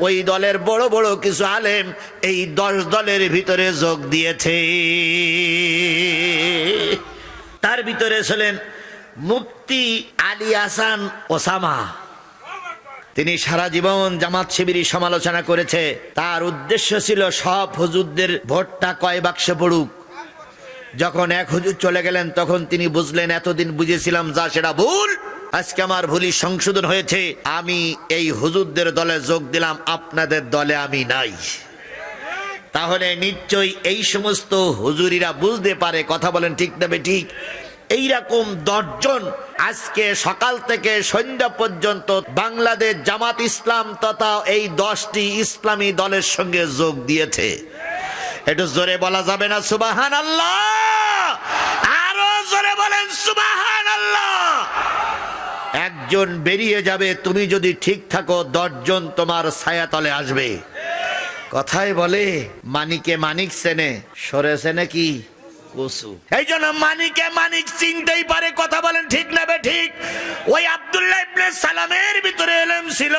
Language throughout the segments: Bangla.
ওই দলের বড় বড় কিছু আলেম এই দশ দলের ভিতরে যোগ দিয়েছে। তার ভিতরে ছিলেন মুফতি আলী হাসান ওসামা। তিনি সারা জীবন জামাত শিবিরই সমালোচনা করেছে। তার উদ্দেশ্য ছিল সব হুজুরদের ভোটটা কয় বাক্সে পড়ুক। যখন এক হুজুর চলে গেলেন, তখন তিনি বুঝলেন, এতদিন বুঝেছিলাম যা, সেটা ভুল। আজকে আমার ভুলি সংশোধন হয়েছে। আমি এই হুজুরদের দলে যোগ দিলাম, আপনাদের দলে আমি নাই। তাহলে নিশ্চয়ই এই সমস্ত হুজুরিরা বুঝতে পারে, কথা বলেন ঠিক নেবে ঠিক? এইরকম দশজন আজকে সকাল থেকে সন্ধ্যা পর্যন্ত বাংলাদেশ জামাত ইসলাম তথা এই দশটি ইসলামী দলের সঙ্গে যোগ দিয়েছে। একটু জোরে বলা যাবে না সুবাহান আল্লাহ আরও জোরে বলেন সুবাহান আল্লাহ একজন বেরিয়ে যাবে, তুমি যদি ঠিক থাকো, দশজন তোমার ছায়াতলে আসবে। কথায় বলে, মানিকে মানিক সেনে সরে সেনে কি? কসু। এই জন্য মানিকে মানিক চিনতেই পারে, কথা বলেন ঠিক নেবে ঠিক? ওই আব্দুল্লাহ ইবনে সালামের ভিতরে এলেম ছিল।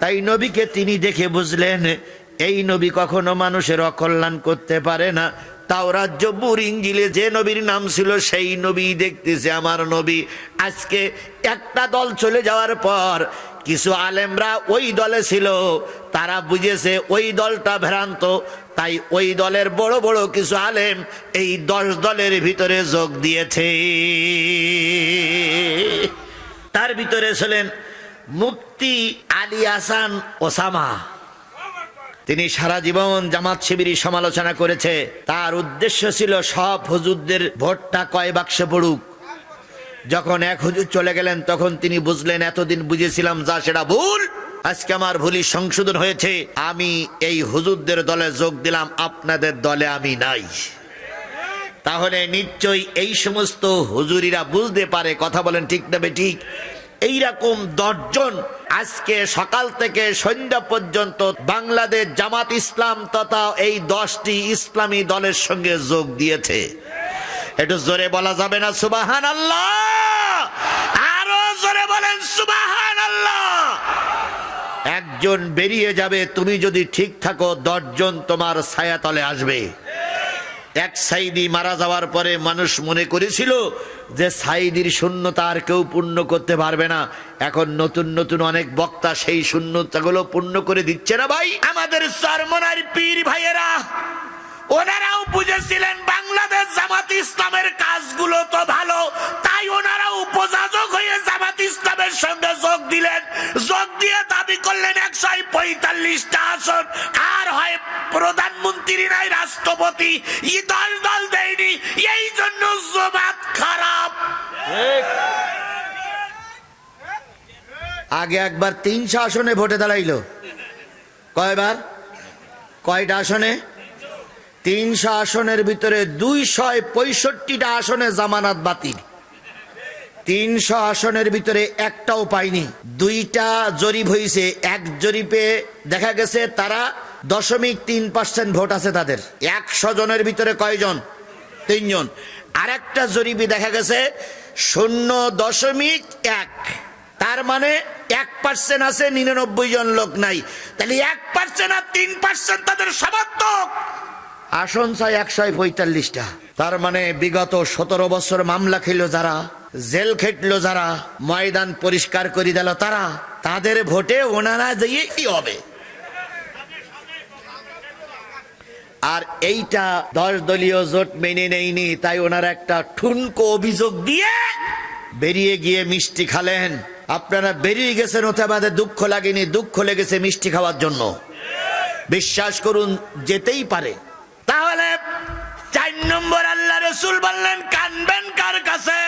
তাই নবীকে তিনি দেখে বুঝলেন, এই নবী কখনো মানুষের অকল্যাণ করতে পারে না। তাও রাজ্য বুর ইঞ্জিলে যে নবীর নাম ছিল, সেই নবী দেখতেছে আমার নবী। আজকে একটা দল চলে যাওয়ার পর কিছু আলেমরা ওই দলে ছিল, তারা বুঝেছে ওই দলটা ভ্রান্ত। তাই ওই দলের বড় বড় কিছু আলেম এই দশ দলের ভিতরে যোগ দিয়েছে। তার ভিতরে ছিলেন মুফতি আলী হাসান ওসামা। তিনি সারা জীবন জামাত শিবিরই সমালোচনা করেছে। তার উদ্দেশ্য ছিল সব হুজুরদের ভোটটা কয় বাক্সে পড়ুক। যখন এক হুজুর চলে গেলেন, তখন তিনি বুঝলেন, এতদিন বুঝেছিলাম যা, সেটা ভুল। আজকে আমার ভুলই সংশোধন হয়েছে। আমি এই হুজুরদের দলে যোগ দিলাম, আপনাদের দলে আমি নাই। তাহলে নিশ্চয়ই এই সমস্ত হুজুরিরা বুঝতে পারে, কথা বলেন ঠিক নেবে ঠিক। এইরকম দশজন আজকে সকাল থেকে সন্ধ্যা পর্যন্ত বাংলাদেশ জামাত ইসলাম তথা এই দশটি ইসলামী দলের সঙ্গে যোগ দিয়েছে। একটু জোরে বলা যাবে না সুবাহান আল্লাহ আরও জোরে বলেন সুবাহান আল্লাহ একজন বেরিয়ে যাবে, তুমি যদি ঠিক থাকো, দশজন তোমার ছায়াতলে আসবে। এক সাইদি মারা যাওয়ার পরে মানুষ মনে করেছিল যে সাইদির শূন্যতা আর কেউ পূর্ণ করতে পারবে না। এখন নতুন নতুন অনেক বক্তা সেই শূন্যতাগুলো পূর্ণ করে দিচ্ছে না ভাই। আমাদের সরমনার পীর ভাইয়েরা, ওনারাও বুঝেছিলেন বাংলাদেশ জামাত ইসলামের কাজগুলো তো করলেন একশো পঁয়তাল্লিশটা আসন। আর হয় প্রধানমন্ত্রী নাই, রাষ্ট্রপতি। ই দল দল দেয়নি, এই জন্য জমাত খারাপ। আগে একবার তিনশো আসনে ভোটে দাঁড়াইলো। কয়বার? কয়টা আসনে? তিনশো আসনের ভিতরে দুইশো পঁয়ষট্টিটা আসনে জামানাত বাতিল। তিনশো আসনের ভিতরে একটাও পাইনি দুইটা জরিপ হয়েছে এক জরিপে দেখা গেছে তারা দশমিক তিন পার্সেন্ট ভোট আছে তাদের। একশো জনের ভিতরে কয়জন? তিনজন। আরেকটা জরিপে দেখা গেছে, শূন্য দশমিক এক। তার মানে এক পার্সেন্ট আছে, নিরানব্বই জন লোক নাই। তাহলে এক পার্সেন্ট আর তিন পার্সেন্ট তাদের সমর্থক। আসন চাই একশো পঁয়তাল্লিশটা। তার মানে বিগত সতেরো বছর মামলা খেল যারা জেল খেটলো যারা, ময়দান পরিষ্কার করে দিল তারা, তাদের ভোটে ওনারা যেয়ে কি হবে? আর এইটা দশ দলীয় জোট মেনে নেয়নি, তাই ওনারা একটা ঠুনকো অভিযোগ দিয়ে বেরিয়ে গিয়ে মিষ্টি খালেন। আপনারা বেরিয়ে গেছেন, ওতে আমাদের দুঃখ লাগেনি, দুঃখ লেগেছে মিষ্টি খাওয়ার জন্য। বিশ্বাস করুন, যেতেই পারে। চার নম্বর আল্লাহ রসুল বললেন, কানবেন কার কাছে?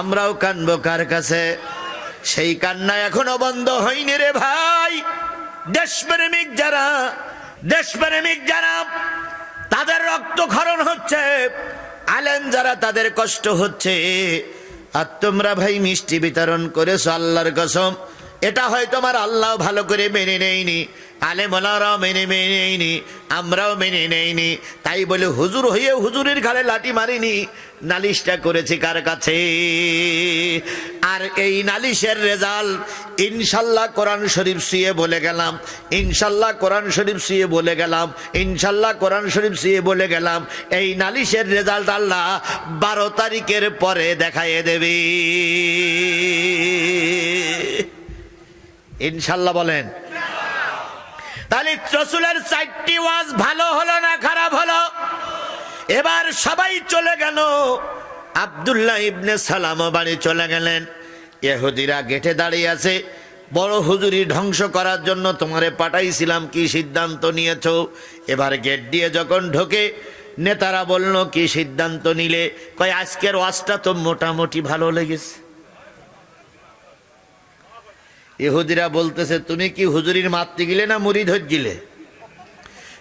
আমরাও কানবো কার কাছে? সেই কান্না এখনও বন্ধ হয়নি রে ভাই। দেশপ্রেমিক যারা দেশপ্রেমিক যারা, তাদের রক্তক্ষরণ হচ্ছে আলেন যারা তাদের কষ্ট হচ্ছে। আর তোমরা ভাই মিষ্টি বিতরণ করেছ আল্লাহর কসম, এটা হয় তোমার আল্লাহ ভালো করে মেনে নেয়নি। আলে মোলারাও মেনে মেনে নেয়নি, আমরাও মেনে নেয়নি। তাই বলে হুজুর হয়ে হুজুরের ঘাড়ে লাঠি মারিনি। নালিশটা করেছি কার কাছে? আর এই নালিশের রেজাল্ট ইনশাল্লাহ কোরআন শরীফ শুয়ে বলে গেলাম। ইনশাল্লাহ কোরআন শরীফ শুয়ে বলে গেলাম। ইনশাল্লাহ কোরআন শরীফ শুয়ে বলে গেলাম। এই নালিশের রেজাল্ট আল্লাহ বারো তারিখের পরে দেখাইয়ে দেবে। ইনশাল্লাহ বলেন রসুলের চারটি ওয়াজ ভালো হলো না খারাপ হলো? এবার সবাই চলে গেল। আব্দুল্লাহ ইবনে সালাম বাড়ি চলে গেলেন। ইহুদিরা গেটে দাঁড়িয়ে আছে। বড় হুজুরি ধ্বংস করার জন্য তোমারে পাঠাইছিলাম, কি সিদ্ধান্ত নিয়েছো? এবার গেট দিয়ে যখন ঢোকে, নেতারা বলল, কি সিদ্ধান্ত নিলে? কয়, আজকের ওয়াজটা তো মোটামুটি ভালো লেগেছে। ইহুদিরা বলতেছে, তুমি কি হুজুরির মারতে গিলে না মুড়ি ধরছিলে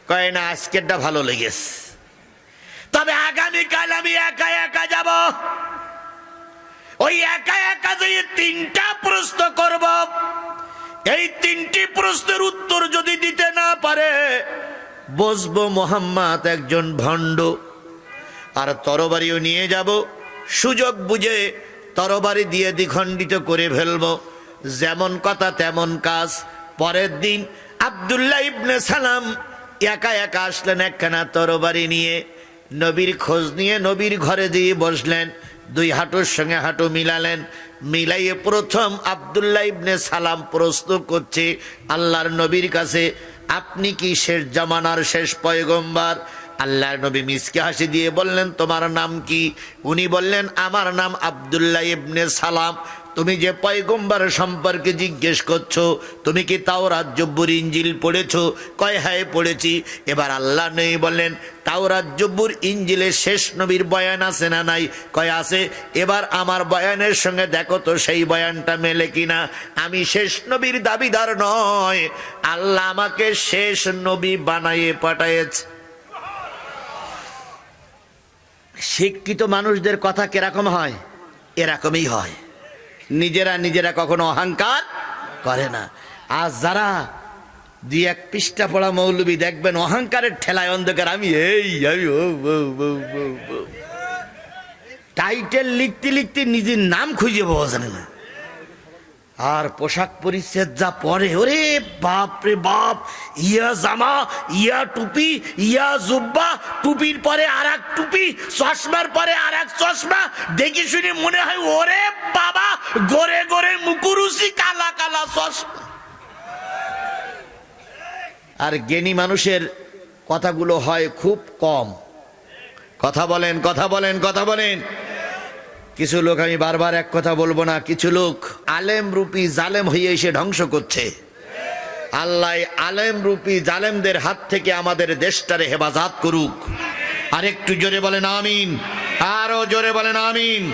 কয়, না, আজকেরটা ভালো লেগেছে। তবে আগামীকাল আমি একা একা যাব। ওই একা একা যে তিনটা প্রশ্ন করব, এই তিনটি প্রশ্নের উত্তর যদি দিতে না পারে, বসবো মোহাম্মদ একজন ভণ্ড। আর তরবারিও নিয়ে যাব, সুযোগ বুঝে তরবারি দিয়ে দ্বিখণ্ডিত করে ফেলব। যেমন কথা তেমন কাজ। পরের দিন আব্দুল্লাহ ইবনে সালাম একা একা আসলেন একখানা তরবারি নিয়ে। নবীর খোঁজ নিয়ে নবীর ঘরে দিয়ে বসলেন। দুই হাঁটুর সঙ্গে হাঁটু মিলালেন। মিলাইয়ে প্রথম আব্দুল্লাহ ইবনে সালাম প্রশ্ন করছে, আল্লাহর নবীর কাছে, আপনি কি শেষ জামানার শেষ পয়গম্বার? আল্লাহর নবী মিসকে হাসি দিয়ে বললেন, তোমার নাম কি? উনি বললেন, আমার নাম আব্দুল্লাহ ইবনে সালাম। তুমি যে পয়গম্বার সম্পর্কে জিজ্ঞেস করছ, তুমি কি তাও রাজ্যব্বুর ইঞ্জিল পড়েছো? কয় হ্যাঁ পড়েছি। এবার আল্লাহ নেই বললেন তাও রাজ্যব্বুর ইঞ্জিলের শেষ নবীর বয়ান আছে না নাই? কয়, আছে। এবার আমার বয়ানের সঙ্গে দেখো তো সেই বয়ানটা মেলে কিনা। আমি শেষ নবীর দাবিদার নয়। আল্লাহ আমাকে শেষ নবী বানাইয়ে পাঠাইছে শিক্ষিত মানুষদের কথা কীরকম হয়? এরকমই হয়। নিজেরা নিজেরা কখনো অহংকার করে না। আর যারা দুই এক পৃষ্ঠা পড়া মৌলবী দেখবেন, অহংকারের ঠেলায় অন্ধকার। আমি এই, আমি। টাইটেল লিখতে লিখতে নিজের নাম খুঁজে পাওয়া জানে না। আর পোশাক পরিচ্ছেদ যা পরে, ওরে বাপ রে বাপ, ইয়া জামা, ইয়া টুপি, ইয়া জুব্বা, টুপির পরে আর এক টুপি, চশমার পরে আর এক চশমা, দেখে শুনে মনে হয় ওরে বাবা, গড়ে গড়ে মুকুরুসি কালা কালা চশমা। আর জ্ঞানী মানুষের কথাগুলো হয় খুব কম। কথা বলেন কথা বলেন কথা বলেন। কিছু লোক আমি বারবার এক কথা বলব না, কিছু লোক আলেম রূপী জালেম হয়ে এসে ধ্বংস করছে। আল্লাহ আলেম রূপী জালেমদের হাত থেকে আমাদের দেশটারে হেফাজত করুক। আর একটু জোরে বলেন আমিন। আরও জোরে বলেন আমিন।